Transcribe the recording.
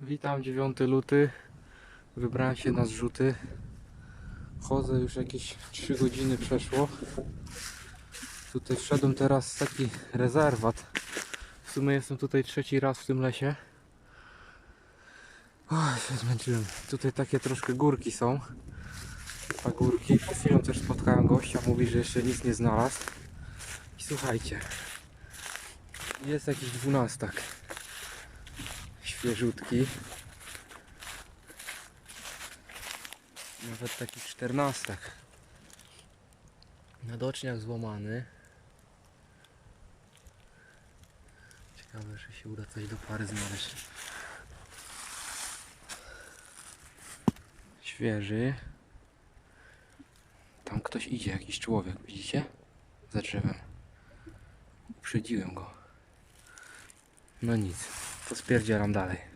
Witam, 9 luty. Wybrałem się na zrzuty. Chodzę już jakieś 3 godziny przeszło. Tutaj wszedłem teraz taki rezerwat. W sumie jestem tutaj trzeci raz w tym lesie. Och, się zmęczyłem. Tutaj takie troszkę górki są. Pagórki. Przed chwilą też spotkałem gościa, mówi, że jeszcze nic nie znalazł. I słuchajcie. Jest jakiś dwunastak. Świeżutki. Nawet taki czternastak. Nadoczniak złamany. Ciekawe, że się uda coś do pary znaleźć. Świeży. Tam ktoś idzie, jakiś człowiek, widzicie? Za drzewem. Uprzedziłem go. No nic, to spierdzielam dalej.